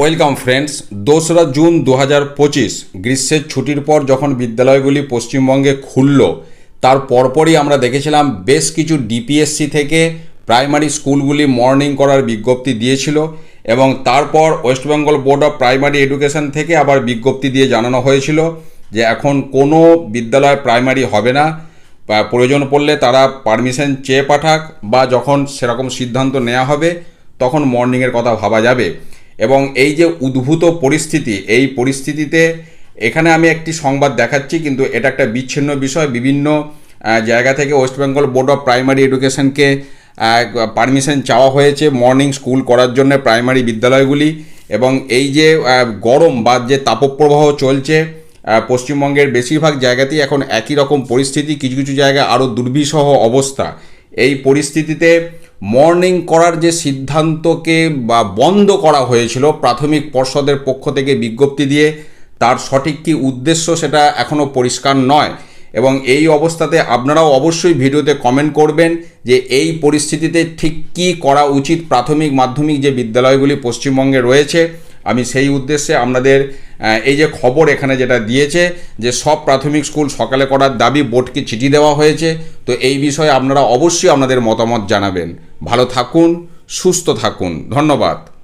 Welcome friends, দোসরা June দু পঁচিশ, গ্রীষ্মের ছুটির পর যখন বিদ্যালয়গুলি পশ্চিমবঙ্গে খুলল, তার পরপরই আমরা দেখেছিলাম বেশ কিছু ডিপিএসসি থেকে প্রাইমারি স্কুলগুলি মর্নিং করার বিজ্ঞপ্তি দিয়েছিল এবং তারপর West Bengal board of primary education থেকে আবার বিজ্ঞপ্তি দিয়ে জানানো হয়েছিল যে এখন কোনো বিদ্যালয় প্রাইমারি হবে না। প্রয়োজন পড়লে তারা পারমিশন চেয়ে পাঠাক বা যখন সেরকম সিদ্ধান্ত নেওয়া হবে, তখন মর্নিংয়ের কথা ভাবা যাবে। এবং এই যে উদ্ভূত পরিস্থিতি, এই পরিস্থিতিতে এখানে আমি একটি সংবাদ দেখাচ্ছি, কিন্তু এটা একটা বিচ্ছিন্ন বিষয়। বিভিন্ন জায়গা থেকে West Bengal board of primary এডুকেশনকে permission চাওয়া হয়েছে মর্নিং স্কুল করার জন্য প্রাইমারি বিদ্যালয়গুলি। এবং এই যে গরম বা যে তাপপ্রবাহ চলছে পশ্চিমবঙ্গের বেশিরভাগ জায়গাতেই এখন একই রকম পরিস্থিতি, কিছু কিছু জায়গায় আরও দুর্বিষহ অবস্থা। এই পরিস্থিতিতে মর্নিং করার যে সিদ্ধান্তকে বা বন্ধ করা হয়েছিল প্রাথমিক পর্ষদের পক্ষ থেকে বিজ্ঞপ্তি দিয়ে, তার সঠিক কী উদ্দেশ্য সেটা এখনও পরিষ্কার নয়। এবং এই অবস্থাতে আপনারাও অবশ্যই ভিডিওতে কমেন্ট করবেন যে এই পরিস্থিতিতে ঠিক কী করা উচিত প্রাথমিক মাধ্যমিক যে বিদ্যালয়গুলি পশ্চিমবঙ্গে রয়েছে। আমি সেই উদ্দেশ্যে আপনাদের এই যে খবর এখানে যেটা দিয়েছে যে সব প্রাথমিক স্কুল সকালে করার দাবি, বোর্ডকে চিঠি দেওয়া হয়েছে। তো এই বিষয়ে আপনারা অবশ্যই আপনাদের মতামত জানাবেন। ভালো থাকুন সুস্থ থাকুন। ধন্যবাদ।